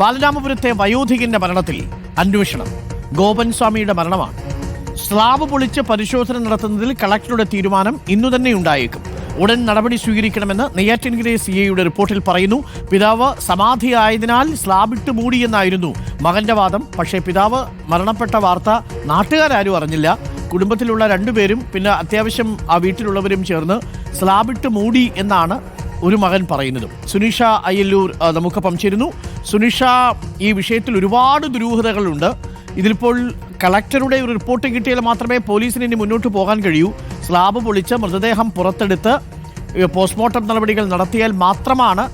ബാലരാമപുരത്തെ വയോധികന്റെ മരണത്തിൽ അന്വേഷണം. ഗോപൻ സ്വാമിയുടെ മരണമാണ്. സ്ലാബ് പൊളിച്ച് പരിശോധന നടത്തുന്നതിൽ കളക്ടറുടെ തീരുമാനം ഇന്നു തന്നെ ഉണ്ടായേക്കും. ഉടൻ നടപടി സ്വീകരിക്കണമെന്ന് നെയ്യാറ്റിൻകര സി എയുടെ റിപ്പോർട്ടിൽ പറയുന്നു. പിതാവ് സമാധിയായതിനാൽ സ്ലാബിട്ട് മൂടിയെന്നായിരുന്നു മകന്റെ വാദം. പക്ഷേ പിതാവ് മരണപ്പെട്ട വാർത്ത നാട്ടുകാരും അറിഞ്ഞില്ല. കുടുംബത്തിലുള്ള രണ്ടുപേരും പിന്നെ അത്യാവശ്യം ആ വീട്ടിലുള്ളവരും ചേർന്ന് സ്ലാബിട്ട് മൂടി എന്നാണ് ഒരു മകൻ പറയുന്നതും. സുനീഷ അയ്യല്ലൂർ നമുക്കൊപ്പം ചേരുന്നു സുനിഷ ഈ വിഷയത്തിൽ ഒരുപാട് ദുരൂഹതകളുണ്ട്. ഇതിലിപ്പോൾ കളക്ടറുടെ ഒരു റിപ്പോർട്ട് കിട്ടിയാൽ മാത്രമേ പോലീസിന് ഇനി മുന്നോട്ട് പോകാൻ കഴിയൂ. സ്ലാബ് പൊളിച്ച് മൃതദേഹം പുറത്തെടുത്ത് പോസ്റ്റ്മോർട്ടം നടപടികൾ നടത്തിയാൽ മാത്രമാണ്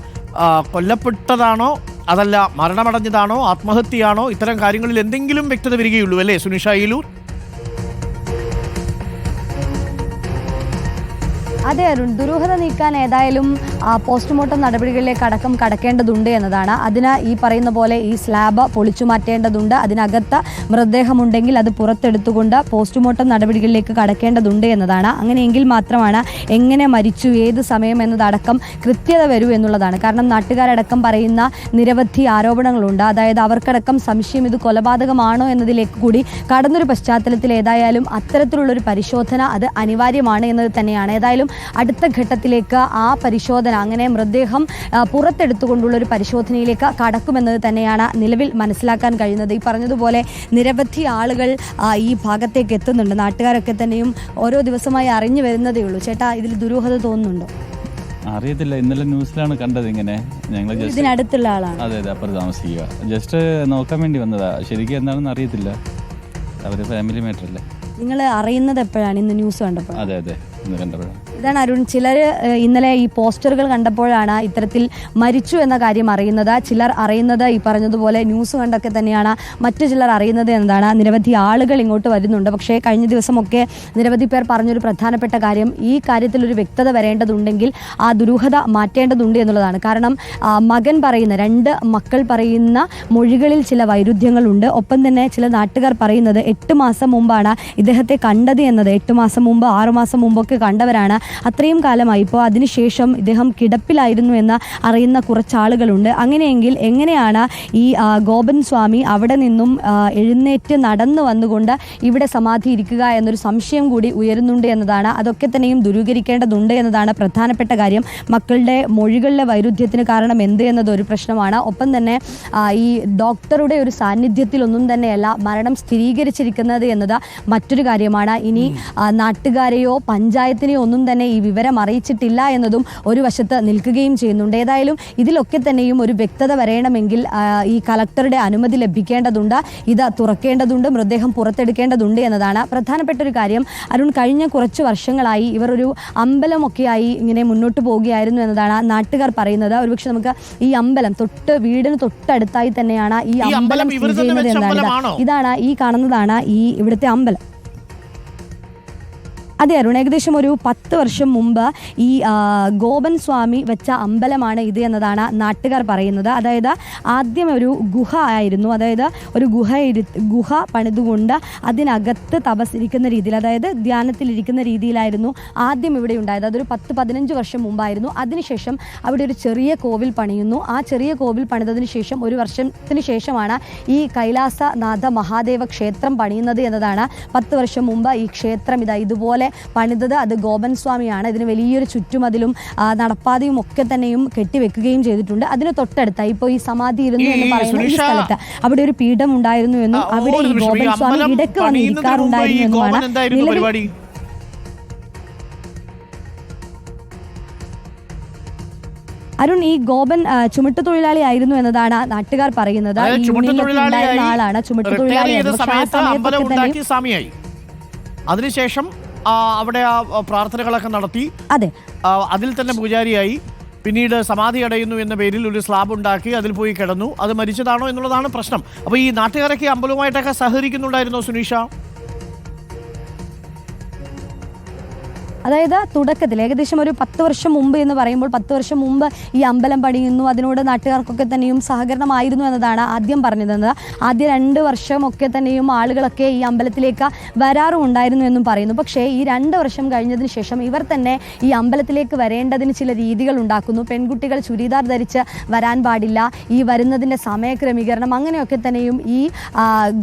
കൊല്ലപ്പെട്ടതാണോ അതല്ല മരണമടഞ്ഞതാണോ ആത്മഹത്യയാണോ ഇത്തരം കാര്യങ്ങളിൽ എന്തെങ്കിലും വ്യക്തത വരികയുള്ളൂ അല്ലേ സുനിഷ ഇലൂർ അതെ അരുൺ ദുരൂഹത നീക്കാൻ ഏതായാലും പോസ്റ്റ്മോർട്ടം നടപടികളിലേക്ക് അടക്കം കടക്കേണ്ടതുണ്ട് എന്നതാണ്. അതിന് ഈ പറയുന്ന പോലെ ഈ സ്ലാബ് പൊളിച്ചു മാറ്റേണ്ടതുണ്ട്. അതിനകത്ത് മൃതദേഹമുണ്ടെങ്കിൽ അത് പുറത്തെടുത്തുകൊണ്ട് പോസ്റ്റ്മോർട്ടം നടപടികളിലേക്ക് കടക്കേണ്ടതുണ്ട് എന്നതാണ്. അങ്ങനെയെങ്കിൽ മാത്രമാണ് എങ്ങനെ മരിച്ചു ഏത് സമയം എന്നതടക്കം കൃത്യത വരൂ എന്നുള്ളതാണ്. കാരണം നാട്ടുകാരടക്കം പറയുന്ന നിരവധി ആരോപണങ്ങളുണ്ട്. അതായത് അവർക്കടക്കം സംശയം ഇത് കൊലപാതകമാണോ എന്നതിലേക്ക് കൂടി കടന്നൊരു പശ്ചാത്തലത്തിൽ ഏതായാലും അത്തരത്തിലുള്ളൊരു പരിശോധന അത് അനിവാര്യമാണ് എന്നത് തന്നെയാണ്. ഏതായാലും അടുത്ത ഘട്ടത്തിലേക്ക് ആ പരിശോധന അങ്ങനെ മൃതദേഹം പുറത്തെടുത്തുകൊണ്ടുള്ള ഒരു പരിശോധനയിലേക്ക് കടക്കുമെന്നത് തന്നെയാണ് നിലവിൽ മനസ്സിലാക്കാൻ കഴിയുന്നത്. ഈ പറഞ്ഞതുപോലെ നിരവധി ആളുകൾ ഈ ഭാഗത്തേക്ക് എത്തുന്നുണ്ട്. നാട്ടുകാരൊക്കെ തന്നെയും ഓരോ ദിവസമായി അറിഞ്ഞു വരുന്നതേ ഉള്ളൂ. ചേട്ടാ ഇതിൽ ദുരൂഹത തോന്നുന്നുണ്ടോ? അറിയത്തില്ല. ഇന്നലെ ന്യൂസിലാണ് കണ്ടത് ഇങ്ങനെ. ഞങ്ങൾ ഇതിനടുത്തുള്ള ആളാണ്. അതെ അതെ അപ്പുറം താമസിക്കുക. ജസ്റ്റ് നോക്കാൻ വേണ്ടി വന്നതാ. ശരിക്കും എന്താണെന്ന് അറിയത്തില്ല. അവർ ഫാമിലി മാറ്റർ അല്ലേ? നിങ്ങൾ അറിയുന്നത് എപ്പോഴാണ്? ഇന്ന് ന്യൂസ് കണ്ടപ്പോൾ. അതെ അതെ ഇന്ന് കണ്ടപ്പോഴാണ്. ഇതാണ് അരുൺ. ചിലർ ഇന്നലെ ഈ പോസ്റ്ററുകൾ കണ്ടപ്പോഴാണ് ഇത്തരത്തിൽ മരിച്ചു എന്ന കാര്യം അറിയുന്നത്. ചിലർ അറിയുന്നത് ഈ പറഞ്ഞതുപോലെ ന്യൂസ് കണ്ടൊക്കെ തന്നെയാണ്. മറ്റു ചിലർ അറിയുന്നത് എന്നതാണ് നിരവധി ആളുകൾ ഇങ്ങോട്ട് വരുന്നുണ്ട്. പക്ഷേ കഴിഞ്ഞ ദിവസമൊക്കെ നിരവധി പേർ പറഞ്ഞൊരു പ്രധാനപ്പെട്ട കാര്യം ഈ കാര്യത്തിൽ ഒരു വ്യക്തത വരേണ്ടതുണ്ടെങ്കിൽ ആ ദുരൂഹത മാറ്റേണ്ടതുണ്ട് എന്നുള്ളതാണ്. കാരണം മകൻ പറയുന്ന രണ്ട് മക്കൾ പറയുന്ന മൊഴികളിൽ ചില വൈരുദ്ധ്യങ്ങളുണ്ട്. ഒപ്പം തന്നെ ചില നാട്ടുകാർ പറയുന്നത് എട്ട് മാസം മുമ്പാണ് ഇദ്ദേഹത്തെ കണ്ടത് എന്നത്. എട്ട് മാസം മുമ്പ് ആറുമാസം മുമ്പൊക്കെ കണ്ടവരാണ്. അത്രയും കാലമായി. ഇപ്പോൾ അതിനുശേഷം ഇദ്ദേഹം കിടപ്പിലായിരുന്നു എന്ന് അറിയുന്ന കുറച്ച് ആളുകളുണ്ട് അങ്ങനെയെങ്കിൽ എങ്ങനെയാണ് ഈ ഗോപൻ സ്വാമി അവിടെ നിന്നും എഴുന്നേറ്റ് നടന്നു വന്നുകൊണ്ട് ഇവിടെ സമാധി ഇരിക്കുക എന്നൊരു സംശയം കൂടി ഉയരുന്നുണ്ട് എന്നതാണ്. അതൊക്കെ തന്നെയും ദുരൂകരിക്കേണ്ടതുണ്ട് എന്നതാണ് പ്രധാനപ്പെട്ട കാര്യം. മക്കളുടെ മൊഴികളിലെ വൈരുദ്ധ്യത്തിന് കാരണം എന്ത് എന്നത് ഒരു പ്രശ്നമാണ്. ഒപ്പം തന്നെ ഈ ഡോക്ടറുടെ ഒരു സാന്നിധ്യത്തിലൊന്നും തന്നെയല്ല മരണം സ്ഥിരീകരിച്ചിരിക്കുന്നത് എന്നത് മറ്റൊരു കാര്യമാണ്. ഇനി നാട്ടുകാരെയോ പഞ്ചായത്തിനെയോ ഒന്നും തന്നെ ഈ വിവരം അറിയിച്ചിട്ടില്ല എന്നതും ഒരു വശത്ത് നിൽക്കുകയും ചെയ്യുന്നുണ്ട്. ഏതായാലും ഇതിലൊക്കെ തന്നെയും ഒരു വ്യക്തത വരണമെങ്കിൽ ഈ കളക്ടറുടെ അനുമതി ലഭിക്കേണ്ടതുണ്ട് ഇത് തുറക്കേണ്ടതുണ്ട് മൃതദേഹം പുറത്തെടുക്കേണ്ടതുണ്ട് എന്നതാണ് പ്രധാനപ്പെട്ട ഒരു കാര്യം. അരുൺ കഴിഞ്ഞ കുറച്ച് വർഷങ്ങളായി ഇവർ ഒരു അമ്പലമൊക്കെയായി ഇങ്ങനെ മുന്നോട്ട് പോവുകയായിരുന്നു എന്നതാണ് നാട്ടുകാർ പറയുന്നത്. ഒരുപക്ഷെ നമുക്ക് ഈ അമ്പലം തൊട്ട് വീടിന് തൊട്ടടുത്തായി തന്നെയാണ് ഈ അമ്പലം സ്ഥിതി ചെയ്യുന്നത് എന്നാണ് ഇതാണ് ഈ കാണുന്നതാണ് ഈ ഇവിടുത്തെ അമ്പലം. അതെ അരുൺ ഏകദേശം ഒരു പത്ത് വർഷം മുമ്പ് ഈ ഗോപൻ സ്വാമി വെച്ച അമ്പലമാണ് ഇത് എന്നതാണ് നാട്ടുകാർ പറയുന്നത്. അതായത് ആദ്യം ഒരു ഗുഹ ആയിരുന്നു. അതായത് ഒരു ഗുഹ ഗുഹ പണിതുകൊണ്ട് അതിനകത്ത് തപസ്സിരിക്കുന്ന രീതിയിൽ അതായത് ധ്യാനത്തിലിരിക്കുന്ന രീതിയിലായിരുന്നു ആദ്യം ഇവിടെ ഉണ്ടായത്. അതൊരു പത്ത് പതിനഞ്ച് വർഷം മുമ്പായിരുന്നു. അതിനുശേഷം അവിടെ ഒരു ചെറിയ കോവിൽ പണിയുന്നു. ആ ചെറിയ കോവിൽ പണിതതിന് ശേഷം ഒരു വർഷത്തിന് ശേഷമാണ് ഈ കൈലാസനാഥ മഹാദേവ ക്ഷേത്രം പണിയുന്നത് എന്നതാണ് പത്ത് വർഷം മുമ്പ് ഈ ക്ഷേത്രം ഇതാ ഇതുപോലെ പണിതത് അത് ഗോപൻ സ്വാമിയാണ്. ഇതിന് വലിയൊരു ചുറ്റുമതിലും നടപ്പാതയും ഒക്കെ തന്നെയും കെട്ടിവെക്കുകയും ചെയ്തിട്ടുണ്ട്. അതിന് തൊട്ടടുത്തായി ഇപ്പോൾ ഈ സമാധി ഇരുന്നു എന്ന് പറയുന്ന ഈ സ്ഥലത്ത്. അവിടെ ഒരു പീഠം ഉണ്ടായിരുന്നു എന്നും അവിടെ ഈ ഗോപൻ സ്വാമി ഇടയ്ക്ക് വന്ന് പണിയുന്നതിന് ഇരിക്കാറുണ്ടായിരുന്നു എന്നുമാണ് നിലവിൽ അരുൺ ഈ ഗോപൻ ചുമട്ട് തൊഴിലാളി ആയിരുന്നു എന്നതാണ് നാട്ടുകാർ പറയുന്നത്. ആളാണ് ചുമട്ട് സ്വാമിയായി. അതിനുശേഷം അവിടെ ആ പ്രാർത്ഥനകളൊക്കെ നടത്തി. അതെ. അതിൽ തന്നെ പൂജാരിയായി. പിന്നീട് സമാധി അടയുന്നു എന്ന പേരിൽ ഒരു സ്ലാബ് ഉണ്ടാക്കി അതിൽ പോയി കിടന്നു. അത് മരിച്ചതാണോ എന്നുള്ളതാണ് പ്രശ്നം. അപ്പൊ ഈ നാട്ടുകാരൊക്കെ അമ്പലവുമായിട്ടൊക്കെ സഹകരിക്കുന്നുണ്ടായിരുന്നോ സുനീഷ? അതായത് തുടക്കത്തിൽ ഏകദേശം ഒരു പത്ത് വർഷം മുമ്പ് എന്ന് പറയുമ്പോൾ പത്ത് വർഷം മുമ്പ് ഈ അമ്പലം പണിയുന്നു അതിനോട് നാട്ടുകാർക്കൊക്കെ തന്നെയും സഹകരണമായിരുന്നു എന്നതാണ് ആദ്യം പറഞ്ഞിരുന്നത്. ആദ്യ രണ്ട് വർഷമൊക്കെ തന്നെയും ആളുകളൊക്കെ ഈ അമ്പലത്തിലേക്ക് വരാറും ഉണ്ടായിരുന്നു എന്നും പറയുന്നു. പക്ഷേ ഈ രണ്ട് വർഷം കഴിഞ്ഞതിന് ശേഷം ഇവർ തന്നെ ഈ അമ്പലത്തിലേക്ക് വരേണ്ടതിന് ചില രീതികൾ ഉണ്ടാക്കുന്നു. പെൺകുട്ടികൾ ചുരിദാർ ധരിച്ച് വരാൻ പാടില്ല. ഈ വരുന്നതിന്റെ സമയക്രമീകരണം അങ്ങനെയൊക്കെ തന്നെയും ഈ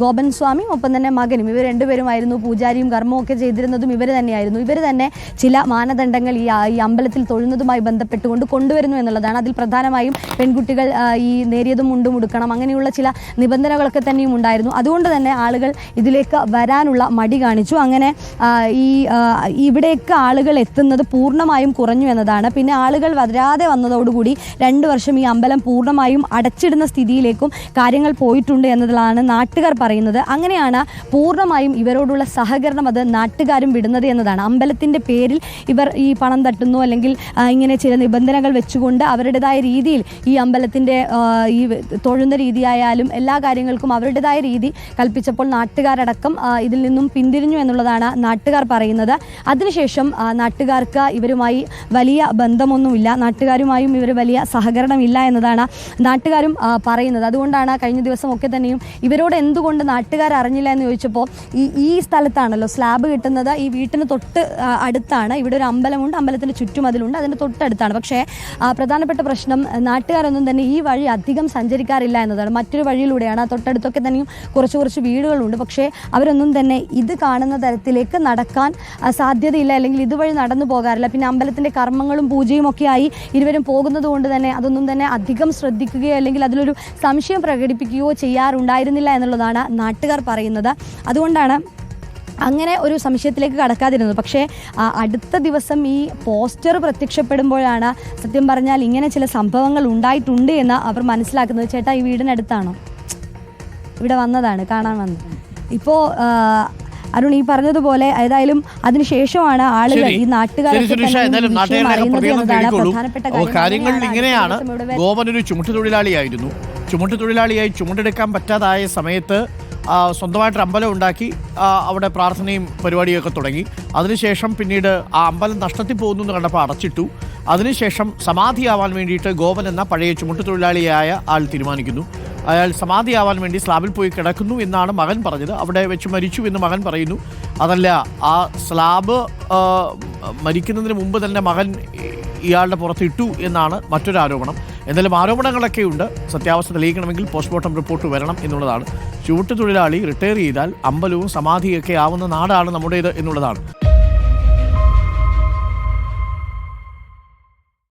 ഗോപൻ സ്വാമിയും ഒപ്പം തന്നെ മകനും ഇവർ രണ്ടുപേരുമായിരുന്നു. പൂജാരിയും കർമ്മവും ഒക്കെ ചെയ്തിരുന്നതും ഇവർ തന്നെയായിരുന്നു. ഇവർ തന്നെ ചില മാനദണ്ഡങ്ങൾ ഈ ഈ അമ്പലത്തിൽ തൊഴുന്നതുമായി ബന്ധപ്പെട്ടുകൊണ്ട് കൊണ്ടുവരുന്നു എന്നുള്ളതാണ്. അതിൽ പ്രധാനമായും പെൺകുട്ടികൾ ഈ നേരിയതും മുണ്ടും ഉടുക്കണം അങ്ങനെയുള്ള ചില നിബന്ധനകളൊക്കെ തന്നെയും ഉണ്ടായിരുന്നു. അതുകൊണ്ട് തന്നെ ആളുകൾ ഇതിലേക്ക് വരാനുള്ള മടി കാണിച്ചു. അങ്ങനെ ഈ ഇവിടേക്ക് ആളുകൾ എത്തുന്നത് പൂർണമായും കുറഞ്ഞു എന്നതാണ്. പിന്നെ ആളുകൾ വരാതെ വന്നതോടുകൂടി രണ്ട് വർഷം ഈ അമ്പലം പൂർണമായും അടച്ചിടുന്ന സ്ഥിതിയിലേക്കും കാര്യങ്ങൾ പോയിട്ടുണ്ട് എന്നതാണ് നാട്ടുകാർ പറയുന്നത്. അങ്ങനെയാണ് പൂർണമായും ഇവരോടുള്ള സഹകരണം അത് നാട്ടുകാരും വിടുന്നത് എന്നതാണ്. അമ്പലത്തിന്റെ പേരിൽ ഇവർ ഈ പണം തട്ടുന്നു അല്ലെങ്കിൽ ഇങ്ങനെ ചില നിബന്ധനകൾ വെച്ചുകൊണ്ട് അവരുടേതായ രീതിയിൽ ഈ അമ്പലത്തിന്റെ ഈ തൊഴുന്ന രീതിയായാലും എല്ലാ കാര്യങ്ങൾക്കും അവരുടേതായ രീതി കൽപ്പിച്ചപ്പോൾ നാട്ടുകാരടക്കം ഇതിൽ നിന്നും പിന്തിരിഞ്ഞു എന്നുള്ളതാണ് നാട്ടുകാർ പറയുന്നത്. അതിനുശേഷം നാട്ടുകാർക്ക് ഇവരുമായി വലിയ ബന്ധമൊന്നുമില്ല. നാട്ടുകാരുമായും ഇവർ വലിയ സഹകരണമില്ല എന്നതാണ് നാട്ടുകാരും പറയുന്നത്. അതുകൊണ്ടാണ് കഴിഞ്ഞ ദിവസമൊക്കെ തന്നെയും ഇവരോട് എന്തുകൊണ്ട് നാട്ടുകാർ അറിഞ്ഞില്ല എന്ന് ചോദിച്ചപ്പോൾ ഈ ഈ സ്ഥലത്താണല്ലോ സ്ലാബ് കിട്ടുന്നത്. ഈ വീട്ടിന് തൊട്ട് ആ, അടുത്താണ്. ഇവിടെ ഒരു അമ്പലമുണ്ട്. അമ്പലത്തിന്റെ ചുറ്റും അതിലുണ്ട്. അതിന്റെ തൊട്ടടുത്താണ്. പക്ഷേ പ്രധാനപ്പെട്ട പ്രശ്നം നാട്ടുകാരൊന്നും തന്നെ ഈ വഴി അധികം സഞ്ചരിക്കാറില്ല എന്നതാണ്. മറ്റൊരു വഴിയിലൂടെയാണ് തൊട്ടടുത്തൊക്കെ തന്നെയും കുറച്ച് കുറച്ച് വീടുകളുണ്ട്. പക്ഷേ അവരൊന്നും തന്നെ ഇത് കാണുന്ന തരത്തിലേക്ക് നടക്കാൻ സാധ്യതയില്ല. അല്ലെങ്കിൽ ഇതുവഴി നടന്നു പോകാറില്ല. പിന്നെ അമ്പലത്തിന്റെ കർമ്മങ്ങളും പൂജയും ഒക്കെ ആയി ഇരുവരും പോകുന്നത് കൊണ്ട് തന്നെ അതൊന്നും തന്നെ അധികം ശ്രദ്ധിക്കുകയോ അല്ലെങ്കിൽ അതിലൊരു സംശയം പ്രകടിപ്പിക്കുകയോ ചെയ്യാറുണ്ടായിരുന്നില്ല എന്നുള്ളതാണ് നാട്ടുകാർ പറയുന്നത്. അതുകൊണ്ടാണ് അങ്ങനെ ഒരു സംശയത്തിലേക്ക് കടക്കാതിരുന്നത് പക്ഷേ അടുത്ത ദിവസം ഈ പോസ്റ്റർ പ്രത്യക്ഷപ്പെടുമ്പോഴാണ് സത്യം പറഞ്ഞാൽ ഇങ്ങനെ ചില സംഭവങ്ങൾ ഉണ്ടായിട്ടുണ്ട് എന്ന് അവർ മനസ്സിലാക്കുന്നത്. ചേട്ടാ ഈ വീടിനടുത്താണോ? ഇവിടെ വന്നതാണ് കാണാൻ വന്നത്. ഇപ്പോൾ അരുൺ ഈ പറഞ്ഞതുപോലെ ഏതായാലും അതിനുശേഷമാണ് ആളുകൾ ഈ കാര്യങ്ങൾ ഇങ്ങനെയാണ്. ഗോപൻ ഒരു ചുമട്ടുതൊഴിലാളിയായിരുന്നു. ചുമട്ടുതൊഴിലാളിയായി ചുമടെടുക്കാൻ പറ്റാതായ സമയത്ത് സ്വന്തമായിട്ട് അമ്പലം ഉണ്ടാക്കി അവിടെ പ്രാർത്ഥനയും പരിപാടിയൊക്കെ തുടങ്ങി. അതിനുശേഷം പിന്നീട് ആ അമ്പലം നഷ്ടത്തിൽ പോകുന്നു എന്ന് കണ്ടപ്പോൾ അടച്ചിട്ടു. അതിനുശേഷം സമാധിയാവാൻ വേണ്ടിയിട്ട് ഗോപൻ എന്ന പഴയ ചുമട്ടുതൊഴിലാളിയായ ആൾ തീരുമാനിക്കുന്നു. അയാൾ സമാധിയാവാൻ വേണ്ടി സ്ലാബിൽ പോയി കിടക്കുന്നു എന്നാണ് മകൻ പറഞ്ഞത്. അവിടെ വെച്ച് മരിച്ചു എന്ന് മകൻ പറയുന്നു. അതല്ല ആ സ്ലാബ് മരിക്കുന്നതിന് മുമ്പ് തന്നെ മകൻ ഇയാളുടെ പുറത്ത് ഇട്ടു എന്നാണ് മറ്റൊരു ആരോപണം. എന്തായാലും ആരോപണങ്ങളൊക്കെ ഉണ്ട്. സത്യാവസ്ഥ തെളിയിക്കണമെങ്കിൽ പോസ്റ്റ്മോർട്ടം റിപ്പോർട്ട് വരണം എന്നുള്ളതാണ്. ചുവട്ടുതൊഴിലാളി റിട്ടയർ ചെയ്താൽ അമ്പലവും സമാധിയൊക്കെ ആവുന്ന നാടാണ് നമ്മുടേത് എന്നുള്ളതാണ്.